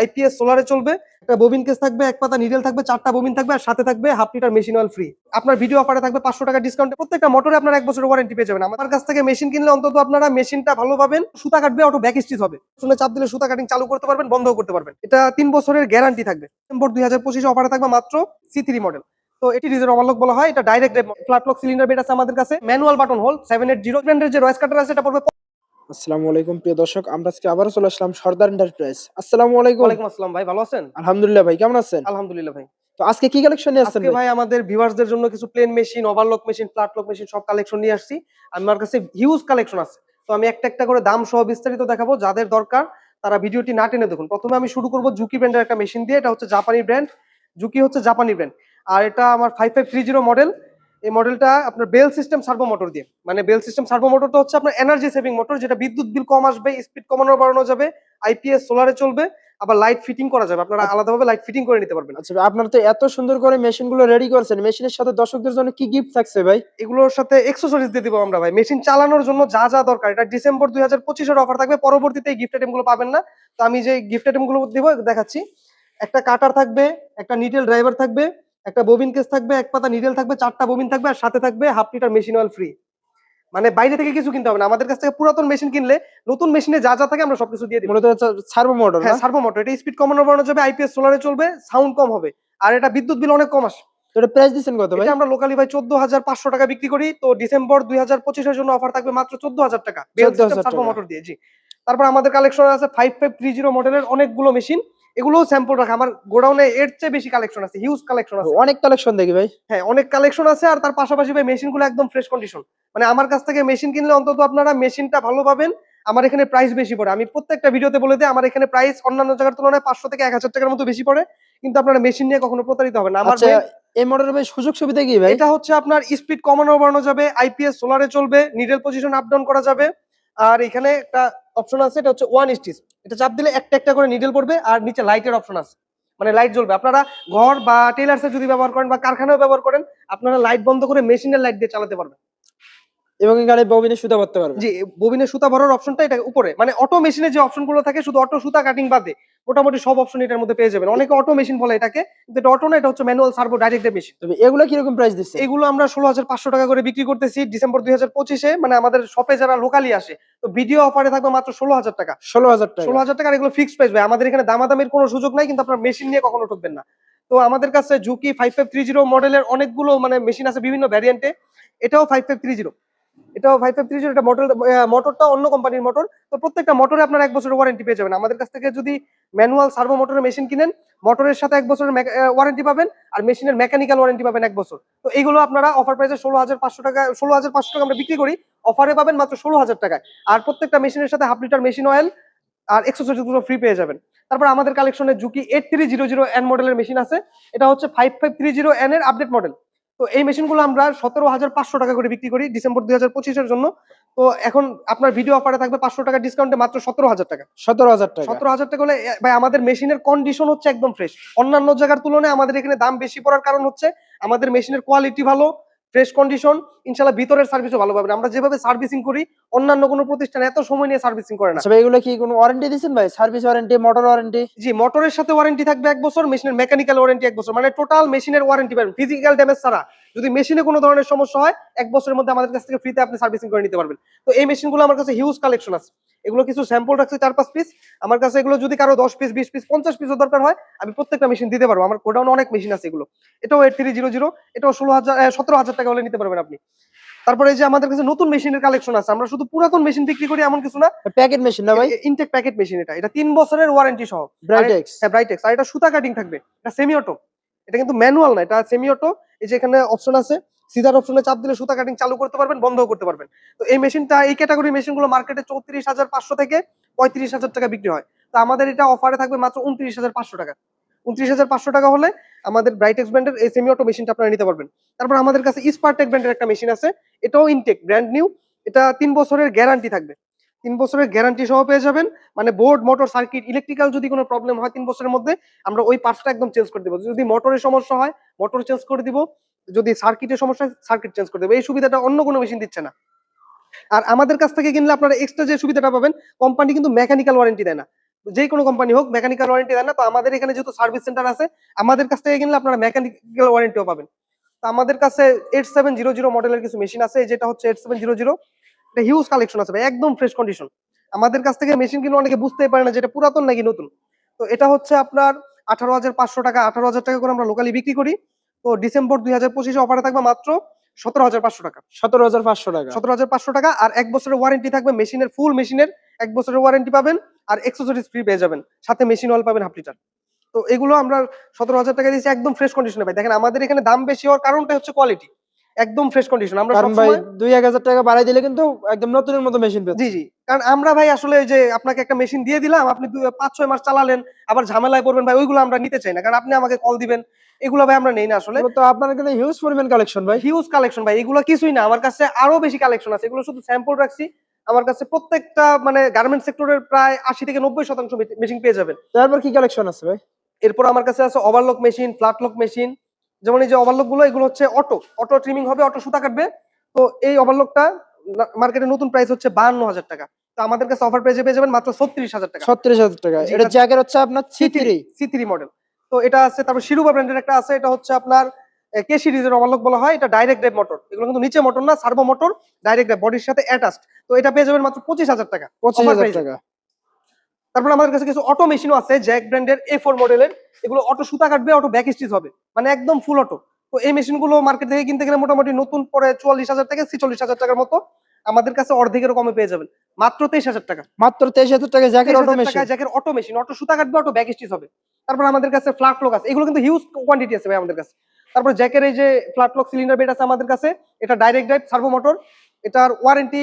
IPS সোলারে চলবে, একটা bobbin case থাকবে, এক পাতা নিডেল থাকবে, চারটা ববিন থাকবে, আর সাথে থাকবে half litre machine oil free আপনার ভিডিও অফারে থাকবে পাঁচশো টাকা ডিসকাউন্ট প্রত্যেকটা মোটরে আপনার এক বছরের ওয়ারেন্টি পেয়ে যাবেন। আমার কাছ থেকে মেশিন কিনলে অন্তত আপনারা মেশিনটা ভালো পাবেন, সুতা কাটবে অটো ব্যাক স্টিচ হবে। শুনে চাপ দিলে সুতা কাটিং চালু করতে পারবেন, বন্ধও করতে পারবেন। এটা তিন বছরের গ্যারান্টি থাকবে। ডিসেম্বর দুই হাজার পঁচিশে অফারে থাকবে মাত্র সি থ্রি মডেল তো এটি রিজার্ভ অমালক বলা হয়, এটা direct flat lock cylinder bed আছে আমাদের কাছে। Manual button hole seven eight zero ব্র্যান্ডের যে রয়েস কাটার আছে, এটা পড়বে আসসালামু আলাইকুম প্রিয় দর্শক। আমরা আজকে আবারও চলে আসলাম সর্দার এন্টারপ্রাইজ আসসালামু আলাইকুম। ওয়ালাইকুম আসসালাম। ভাই ভালো আছেন? আলহামদুলিল্লাহ ভাই কেমন আছেন? আলহামদুলিল্লাহ ভাই। তো আজকে কি কালেকশন নিয়ে আসছেন ভাই? আমাদের ভিউয়ার্সদের জন্য কিছু plain machine overlock machine flat lock machine সব কালেকশন নিয়ে আসছি। আমার কাছে হিউজ কালেকশন আছে। তো আমি একটা একটা করে দাম সহ বিস্তারিত দেখাবো। যাদের দরকার তারা ভিডিওটি না টেনে দেখুন। প্রথমে আমি শুরু করব জুকি ব্র্যান্ডের একটা মেশিন দিয়ে। এটা হচ্ছে জাপানি ব্র্যান্ড জুকি হচ্ছে জাপানি ব্র্যান্ড আর এটা আমার five five three zero model এই মডেলটা আপনার বেল সিস্টেম সার্ভো মোটর দিয়ে। মানে বেল সিস্টেম সার্ভো মোটরটা হচ্ছে আপনার এনার্জি সেভিং মোটর যেটা বিদ্যুৎ বিল কম আসবে স্পিড কমানো বাড়ানো যাবে আইপিএস সোলারে চলবে আবার লাইট ফিটিং করা যাবে। আপনারা আলাদাভাবে লাইট ফিটিং করে নিতে পারবেন। আচ্ছা আপনারা তো এত সুন্দর করে মেশিনগুলো রেডি করেছেন। মেশিনের সাথে দর্শকদের জন্য কি গিফট থাকছে ভাই? এগুলোর সাথে এক্সেসরিজ দিয়ে দিব আমরা ভাই। মেশিন চালানোর জন্য যা যা দরকার এটা ডিসেম্বর দুই হাজার পঁচিশের অফার থাকবে। পরবর্তীতে এই গিফট আইটেমগুলো পাবেন না। তো আমি যে গিফট আইটেমগুলো দিব দেখাচ্ছি। একটা কাটার থাকবে একটা নিডেল ড্রাইভার থাকবে একটা ববিন কেস থাকবে এক পাতা নিডেল থাকবে চারটা ববিন থাকবে আর সাথে থাকবে half litre machine oil free মানে বাইরে থেকে কিছু কিনতে হবে না। আমাদের কাছ থেকে পুরাতন মেশিন কিনলে নতুন মেশিনে যা যা থাকে আমরা সবকিছু দিয়ে মূলত সার্ভো মোটর হ্যাঁ সার্ভো মোটর এটা স্পিড কমানো বাড়ানো যাবে আইপিএস সোলারে চলবে সাউন্ড কম হবে। আর এটা বিদ্যুৎ বিল অনেক কম আসে। এটা প্রাইস দিচ্ছেন কত ভাই? আমরা লোকালি ভাই চোদ্দ হাজার পাঁচশো টাকা বিক্রি করি। তো ডিসেম্বর দুই হাজার পঁচিশের জন্য অফার থাকবে মাত্র চোদ্দ হাজার টাকা। 14,000 টাকা। মোটর দিয়ে জি। তারপর আমাদের কালেকশন আছে ফাইভ ফাইভ থ্রি জিরো মডেলের অনেকগুলো মেশিন এগুলোও স্যাম্পল রাখা। আমার গোডাউনে এর চেয়ে বেশি কালেকশন আছে হিউজ কালেকশন আছে। অনেক কালেকশন দেখি ভাই। হ্যাঁ অনেক কালেকশন আছে আর তার পাশাপাশি ভাই মেশিনগুলো একদম ফ্রেশ কন্ডিশন মানে আমার কাছ থেকে মেশিন কিনলে অন্তত আপনারা মেশিনটা ভালো পাবেন। আমার এখানে প্রাইস বেশি পড়ে। আমি প্রত্যেকটা ভিডিওতে বলে দিই আমার এখানে প্রাইস অন্যান্য জায়গার তুলনায় পাঁচশো থেকে এক হাজার টাকার মতো বেশি পড়ে। কিন্তু আপনারা মেশিন নিয়ে কখনো প্রতারিত হবে না। আমার আচ্ছা এই মডেলের ভাই সুযোগ সুবিধা কি ভাই? এটা হচ্ছে আপনার স্পিড কমানো বাড়ানো যাবে আইপিএস সোলারে চলবে নিডেল পজিশন আপ ডাউন করা যাবে। আর এখানে একটা অপশন আছে, এটা হচ্ছে ওয়ান স্টিচ এটা চাপ দিলে একটা একটা করে নিডেল পড়বে আর নিচে লাইটের অপশন আছে। মানে লাইট জ্বলবে। আপনারা ঘর বা টেলার্সে যদি ব্যবহার করেন বা কারখানায় ব্যবহার করেন, আপনারা লাইট বন্ধ করে মেশিনের লাইট দিয়ে চালাতে পারবেন। এবং এখানে ববিনে সুতা ভরতে পারবে। জি ববিনে সুতা ভরার অপশনটা এটা উপরে। মানে অটো মেশিনে যে অপশনগুলো থাকে শুধু অটো সুতা কাটিং বাদে মোটামুটি সব অপশন এটার মধ্যে পেয়ে যাবেন। অনেকে অটো মেশিন বলে এটাকে কিন্তু এটা অটো না এটা হচ্ছে ম্যানুয়াল সার্ভো ডাইরেক্ট মেশিন তবে এগুলো কীরকম প্রাইস দিচ্ছে? এগুলো আমরা ষোলো হাজার পাঁচশো টাকা করে বিক্রি করতেছি ডিসেম্বর দুই হাজার পঁচিশে মানে আমাদের শপে যারা লোকালি আসে। তো ভিডিও অফারে থাকবে মাত্র ষোলো হাজার টাকা। ষোলো হাজার টাকা। ষোলো হাজার টাকার এগুলো ফিক্সড প্রাইস ভাই। আমাদের এখানে দামাদামির কোনো সুযোগ নাই কিন্তু আপনার মেশিন নিয়ে কখনো ঠকবেন না। তো আমাদের কাছে ঝুঁকি ফাইভ ফাইভ থ্রি জিরো মডেলের অনেকগুলো মানে মেশিন আছে বিভিন্ন ভ্যারিয়েন্টে এটাও ফাইভ ফাইভ থ্রি জিরো এটাও ফাইভ ফাইভ থ্রি জিরো এটা মোটর মোটরটা অন্য কোম্পানির মোটর তো প্রত্যেকটা মোটরে আপনার এক বছরের ওয়ারেন্টি পেয়ে যাবেন। আমাদের কাছ থেকে যদি ম্যানুয়াল সার্ভো মোটরের মেশিন কিনেন মোটরের সাথে এক বছরের ওয়ারেন্টি পাবেন, আর মেশিনের মেকানিক্যাল ওয়ারেন্টি পাবেন এক বছর। তো এইগুলো আপনারা অফার প্রাইসে ষোলো হাজার পাঁচশো টাকা, ষোলো হাজার পাঁচশো টাকা আমরা বিক্রি করি অফারে পাবেন মাত্র ষোলো হাজার টাকায়। আর প্রত্যেকটা মেশিনের সাথে হাফ লিটার মেশিন অয়েল আর এক্সেসরিজগুলো ফ্রি পেয়ে যাবেন। তারপর আমাদের কালেকশনে Juki eight three zero zero N মডেলের মেশিন আছে। এটা হচ্ছে five five three zero N এর আপডেট মডেল তো এই মেশিনগুলো আমরা সতেরো হাজার পাঁচশো টাকা করে বিক্রি করি ডিসেম্বর দুই হাজার পঁচিশের জন্য। তো এখন আপনার ভিডিও অফারে থাকবে পাঁচশো টাকা ডিসকাউন্টে মাত্র সতেরো হাজার টাকা। সতেরো হাজার টাকা। সতেরো হাজার টাকা হলে ভাই আমাদের মেশিনের কন্ডিশন হচ্ছে একদম ফ্রেশ অন্যান্য জায়গার তুলনায় আমাদের এখানে দাম বেশি পড়ার কারণ হচ্ছে আমাদের মেশিনের কোয়ালিটি ভালো ফ্রেশ কন্ডিশন ইনশাল্লাহ ভিতরের সার্ভিসও ভালো পাবেন। আমরা যেভাবে সার্ভিসিং করি অন্যান্য কোনো প্রতিষ্ঠান এত সময় নিয়ে সার্ভিসিং করে না। আচ্ছা এগুলো কি কোনো ওয়ারেন্টি দিচ্ছেন ভাই? সার্ভিস ওয়ারেন্টি মোটর ওয়ারেন্টি জি মোটরের সাথে ওয়ারেন্টি থাকবে এক বছর মেশিনের মেকানিক্যাল ওয়ারেন্টি এক বছর। মানে টোটাল মেশিনের ওয়ারেন্টি পাবেন ফিজিক্যাল ড্যামেজ ছাড়া। যদি মেশিনে কোনো ধরনের সমস্যা হয় এক বছরের মধ্যে আমাদের কাছ থেকে ফ্রিতে আপনি সার্ভিসিং করে নিতে পারবেন। তো এই মেশিনগুলো আমার কাছে হিউজ কালেকশন আছে। এগুলো কিছু স্যাম্পল রাখছে চার পাঁচ পিস আমার কাছে এগুলো যদি কারও দশ পিস বিশ পিস পঞ্চাশ পিসও দরকার হয় আমি প্রত্যেকটা মেশিন দিতে পারব। আমার গোডাউনে অনেক মেশিন আছে এগুলো। এটাও এইট থ্রি জিরো জিরো এটাও ষোলো হাজার সতেরো হাজার টাকা হলে নিতে পারবেন আপনি। তারপরে যে আমাদের কাছে নতুন মেশিনের কালেকশন আছে আমরা শুধু পুরাতন মেশিন বিক্রি করি এমন কিছু না। প্যাকেট মেশিন না ভাই? ইনটেক প্যাকেট মেশিন এটা। এটা তিন বছরের ওয়ারেন্টি সহ। ব্রাইটেক্স হ্যাঁ ব্রাইটেক্স আর এটা সুতা কাটিং থাকবে। এটা সেমি অটো এটা কিন্তু ম্যানুয়াল না এটা সেমি অটো এই যে এখানে অপশন আছে সিজার অপশনে চাপ দিলে সুতা কাটিং চালু করতে পারবেন বন্ধও করতে পারবেন। তো এই মেশিনটা এই ক্যাটাগরি মেশিনগুলো মার্কেটে চৌত্রিশ হাজার পাঁচশো থেকে পঁয়ত্রিশ হাজার টাকা বিক্রি হয়। তো আমাদের এটা অফারে থাকবে মাত্র উনত্রিশ হাজার পাঁচশো টাকা। উনত্রিশ হাজার পাঁচশো টাকা হলে আমাদের ব্রাইটেক্স ব্র্যান্ডের এই সেমি অটো মেশিনটা আপনারা নিতে পারবেন। তারপর আমাদের কাছে ইস্পারটেক ব্র্যান্ডের একটা মেশিন আছে, এটাও ইনটেক ব্র্যান্ড নিউ এটা তিন বছরের গ্যারান্টি থাকবে। তিন বছরের গ্যারান্টি সহ পেয়ে যাবেন মানে বোর্ড মোটর সার্কিট ইলেকট্রিক্যাল যদি কোনো প্রবলেম হয় তিন বছরের মধ্যে, আমরা ওই পার্টসটা একদম চেঞ্জ করে দেবো। যদি মোটরের সমস্যা হয় মোটর চেঞ্জ করে দিব। যদি সার্কিটের সমস্যা সার্কিট চেঞ্জ করে দেবো। এই সুবিধাটা অন্য কোনো মেশিন দিচ্ছে না। আর আমাদের কাছ থেকে কিনলে আপনারা এক্সট্রা যে সুবিধাটা পাবেন কোম্পানি কিন্তু মেকানিক্যাল ওয়ারেন্টি দেয় না। যে কোনো কোম্পানি হোক মেকানিক্যাল ওয়ারেন্টি দেন না, তো আমাদের এখানে যেহেতু সার্ভিস সেন্টার আছে, আমাদের কাছ থেকে কিনলে আপনারা মেকানিক্যাল ওয়ারেন্টিও পাবেন। তো আমাদের কাছে এইট সেভেন জিরো জিরো মডেলের কিছু মেশিন আছে, যেটা হচ্ছে এইট সেভেন জিরো জিরো এটা হিউজ কালেকশন আছে একদম ফ্রেশ কন্ডিশন আমাদের কাছ থেকে মেশিন কিনে অনেকে বুঝতেই পারে না যেটা পুরাতন নাকি নতুন। তো এটা হচ্ছে আপনার আঠারো হাজার পাঁচশো টাকা, আঠারো হাজার টাকা করে আমরা লোকালি বিক্রি করি। তো ডিসেম্বর দুই হাজার পঁচিশে অফারে থাকবে মাত্র সতেরো হাজার পাঁচশো টাকা। সতেরো হাজার পাঁচশো টাকা। সতেরো হাজার পাঁচশো টাকা আর এক বছরের ওয়ারেন্টি থাকবে মেশিনের ফুল মেশিনের এক বছরের ওয়ারেন্টি পাবেন আর এক্সেসরিজ ফ্রি পেয়ে যাবেন। সাথে মেশিন পাবেন হাফ লিটার। তো এগুলো আমরা সতেরো হাজার টাকা দিয়েছি একদম ফ্রেশ কন্ডিশনে পাই দেখেন আমাদের এখানে দাম বেশি হওয়ার কারণটা হচ্ছে কোয়ালিটি একদম ফ্রেশ কন্ডিশন আমরা কারণ ভাই সবসময় দুই এক হাজার টাকা বাড়াই দিলে কিন্তু একদম নতুনের মতো মেশিন পেয়ে জি জি। কারণ আমরা ভাই আসলে ওই যে আপনাকে একটা মেশিন দিয়ে দিলাম আপনি পাঁচ ছয় মাস চালালেন আবার ঝামেলায় পড়বেন ভাই ওইগুলো আমরা নিতে চাই না। কারণ আপনি আমাকে কল দিবেন এগুলো ভাই আমরা নেই না আসলে। তো আপনার কিন্তু হিউজ পরিমাণ কালেকশন ভাই। হিউজ কালেকশন ভাই এগুলো কিছুই না। আমার কাছে আরও বেশি কালেকশন আছে। এগুলো শুধু স্যাম্পল রাখছি। আমার কাছে প্রত্যেকটা মানে গার্মেন্ট সেক্টরের প্রায় আশি থেকে নব্বই শতাংশ মেশিন পেয়ে যাবেন। তারপর কি কালেকশন আছে ভাই? এরপর আমার কাছে আছে ওভারলক মেশিন ফ্ল্যাটলক মেশিন যেমন এই যে ওভারলকগুলো এগুলো হচ্ছে অটো অটো ট্রিমিং হবে অটো সুতা কাটবে। তো এই ওভারলকটা মার্কেটে নতুন প্রাইস হচ্ছে বাহান্ন হাজার টাকা। তো আমাদের কাছে অফার প্রাইসে পেয়ে যাবেন মাত্র ছত্রিশ হাজার টাকা। ছত্রিশ হাজার টাকা। এটা জ্যাকের হচ্ছে আপনার C three C three model তো এটা আছে তারপর শিরুবা ব্র্যান্ডের একটা আছে এটা হচ্ছে আপনার কে সিরিজের ওভারলক বলা হয় এটা ডাইরেক্ট ড্রাইভ মোটর এগুলো কিন্তু নিচে মোটর না সার্ভো মোটর ডাইরেক্ট ড্রাইভ বডির সাথে অ্যাটাচড তো এটা পেয়ে যাবেন মাত্র পঁচিশ হাজার টাকা। পঁচিশ হাজার টাকা। তারপর আমাদের কাছে কিছু অটো মেশিনও আছে জ্যাক ব্র্যান্ডের এ ফোর মডেলের এগুলো অটো সুতা কাটবে অটো ব্যাক স্টিচ হবে। মানে একদম ফুল অটো তো এই মেশিনগুলো মার্কেট থেকে কিনতে গেলে মোটামুটি নতুন পরে চুয়াল্লিশ হাজার থেকে ছিচল্লিশ হাজার টাকার মতো আমাদের কাছে অর্ধেকেরও কমে পেয়ে যাবেন। মাত্র তেইশ হাজার টাকা। মাত্র তেইশ হাজার টাকা জ্যাকের অটো মেশিন জ্যাকের অটো মেশিন অটো সুতা কাটবে অটো ব্যাক স্টিচ হবে। তারপর আমাদের কাছে ফ্ল্যাট লক আছে। এগুলো কিন্তু হিউজ কোয়ান্টিটি আছে ভাই আমাদের কাছে। তারপর জ্যাকের এই যে ফ্ল্যাট লক সিলিন্ডার বেড আছে আমাদের কাছে এটা ডাইরেক্ট ড্রাইভ সার্ভো মোটর এটার ওয়ারেন্টি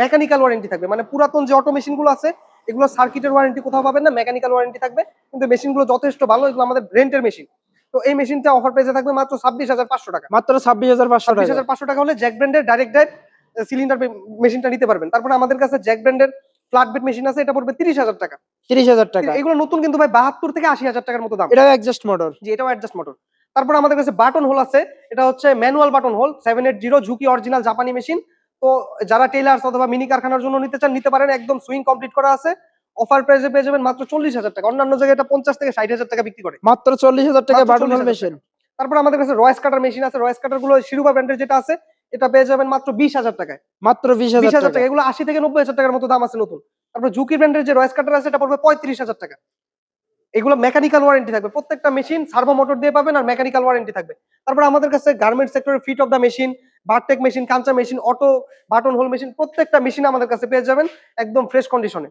মেকানিক্যাল ওয়ারেন্টি থাকবে। মানে পুরাতন যে অটো মেশিনগুলো আছে এগুলো সার্কিটের ওয়ারেন্টি কোথাও পাবেন না মেকানিক্যাল ওয়ারেন্টি থাকবে কিন্তু মেশিনগুলো যথেষ্ট ভালো এগুলো আমাদের রেন্টের মেশিন তো এই মেশিনটা অফার পেজে থাকবে মাত্র ছাব্বিশ হাজার পাঁচশো টাকা। মাত্র ছাব্বিশ হাজার পাঁচশো ছাব্বিশ টাকা হাজার পাঁচশো টাকা হলে জ্যাক ব্র্যান্ডের ডাইরেক্ট ড্রাইভ সিলিন্ডার মেশিনটা নিতে পারবেন। তারপরে আমাদের কাছে জ্যাক ব্র্যান্ডের ফ্ল্যাট বেড মেশিন আছে এটা পড়বে তিরিশ হাজার টাকা। তিরিশ হাজার টাকা। এগুলো নতুন কিন্তু ভাই বাহাত্তর থেকে আশি হাজার টাকার মতো দাম। এটাও অ্যাডজাস্ট মোটর জি এটাও অ্যাডজাস্ট মোটর তারপর আমাদের কাছে বাটন হোল আছে এটা হচ্ছে manual button hole seven eight zero ঝুঁকি অরিজিনাল জাপানি মেশিন তো যারা টেলার্স অথবা মিনি কারখানার জন্য নিতে চান নিতে পারেন। একদম সুইং কমপ্লিট করা আছে। অফার প্রাইসে পেয়ে যাবেন মাত্র চল্লিশ হাজার টাকা। অন্যান্য জায়গায় এটা পঞ্চাশ থেকে ষাট হাজার টাকা বিক্রি করে। মাত্র চল্লিশ হাজার টাকা বাটন মেশিন। তারপর আমাদের কাছে রয়েস কাটার মেশিন আছে। রয়েস কাটারগুলো শিরুবা ব্র্যান্ডের যেটা আছে এটা পেয়ে যাবেন মাত্র বিশ হাজার টাকায়। মাত্র বিশ হাজার টাকা। এগুলো আশি থেকে নব্বই হাজার টাকার মতো দাম আছে নতুন। তারপর ঝুঁকি ব্র্যান্ডের যে রয়েস কাটার আছে এটা পড়বে পঁয়ত্রিশ হাজার টাকা। এগুলো মেকানিক্যাল ওয়ারেন্টি থাকবে। প্রত্যেকটা মেশিন সার্ভো মোটর দিয়ে পাবেন আর মেকানিক্যাল ওয়ারেন্টি থাকবে। তারপর আমাদের কাছে গার্মেন্ট সেক্টরের feed off the machine bartack machine Kancha machine auto button hole machine প্রত্যেকটা মেশিন আমাদের কাছে পেয়ে যাবেন একদম ফ্রেশ কন্ডিশনে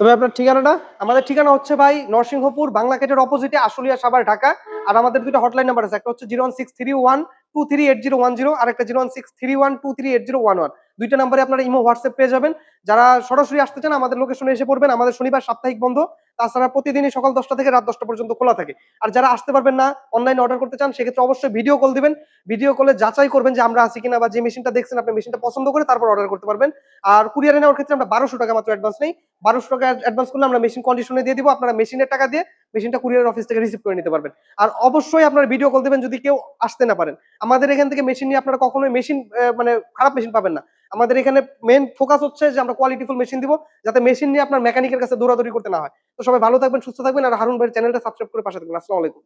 তবে আপনার ঠিকানাটা? আমাদের ঠিকানা হচ্ছে ভাই নরসিংহপুর বাংলা গেটের অপোজিটে আশুলিয়া সাভার, ঢাকা। আর আমাদের দুটো হটলাইন নাম্বার আছে, একটা হচ্ছে zero one six three one two three eight zero one zero আর একটা zero one six three one two three eight zero one one দুইটা নাম্বারে আপনারা ইমো, হোয়াটসঅ্যাপ পেয়ে যাবেন। যারা সরাসরি আসতে চান, আমাদের লোকেশনে এসে পড়বেন। আমাদের শনিবার সাপ্তাহিক বন্ধ। তাছাড়া প্রতিদিনই সকাল দশটা থেকে রাত দশটা পর্যন্ত খোলা থাকে। আর যারা আসতে পারবেন না অনলাইনে অর্ডার করতে চান, সেক্ষেত্রে অবশ্যই ভিডিও কল দিবেন। ভিডিও কলে যাচাই করবেন যে আমরা আছি কিনা বা যে মেশিনটা দেখছেন, আপনি মেশিনটা পছন্দ করে তারপর অর্ডার করতে পারবেন। আর কুরিয়ারে নেওয়ার ক্ষেত্রে আমরা বারোশো টাকা মাত্র অ্যাডভান্স নেই। বারোশো টাকা অ্যাডভান্স করলে আমরা মেশিন কন্ডিশনে দিয়ে দিব। আপনারা মেশিনের টাকা দিয়ে মেশিনটা কুরিয়ার অফিস থেকে রিসিভ করে নিতে পারবেন। আর অবশ্যই আপনারা ভিডিও কল দেবেন যদি কেউ আসতে না পারেন। আমাদের এখান থেকে মেশিন নিয়ে আপনারা কখনোই মেশিন মানে খারাপ মেশিন পাবেন না। আমাদের এখানে মেন ফোকাস হচ্ছে যে আমরা কোয়ালিটিফুল মেশিন দিব, যাতে মেশিন নিয়ে আপনার মেকানিকের কাছে দৌড়াদৌড়ি করতে না হয়। তো সবাই ভালো থাকবেন, সুস্থ থাকবেন, আর হারুন ভাইয়ের চ্যানেলটা সাবস্ক্রাইব করে পাশে থাকবেন। আসসালামু আলাইকুম।